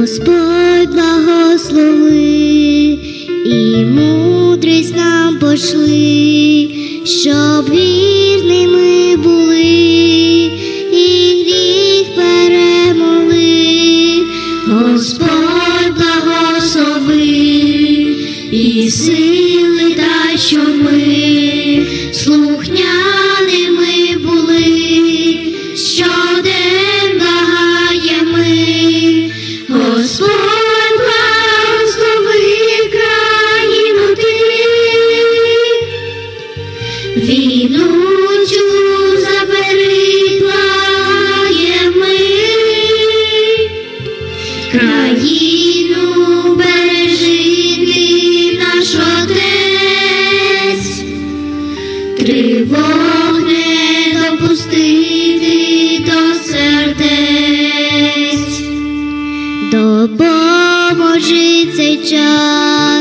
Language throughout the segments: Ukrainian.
Господь благослови і мудрість нам пошли, щоб вірними були і гріх перемогли. Господь благослови і сили тривог не допустити до сердець, допоможи цей час,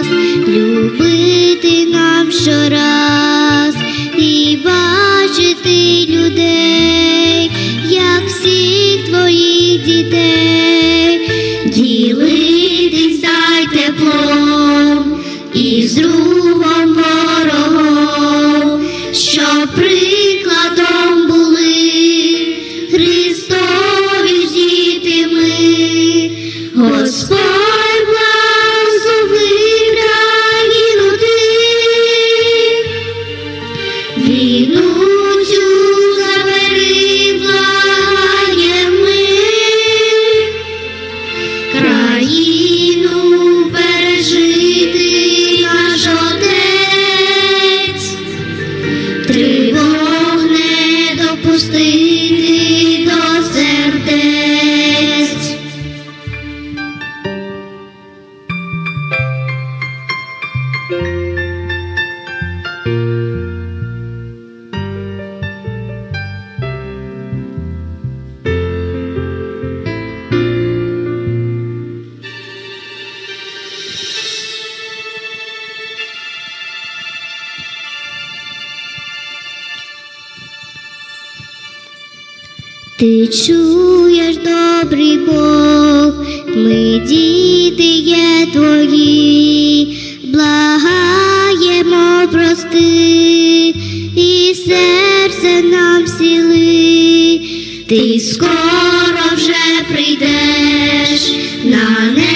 Ти чуєш, добрий Бог, ми діти є твої, благаємо прости, і серце нам сіли, ти скоро вже прийдеш, на небо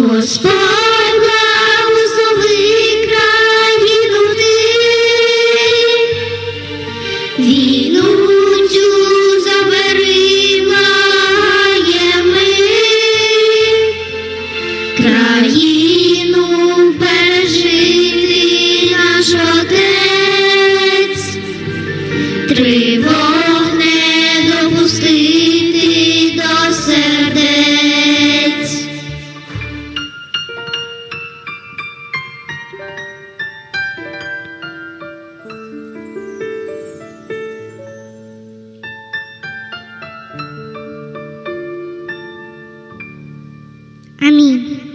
Господь благослови країну ти, війну забери, ми, країну бережити наш отець, тривог I mean.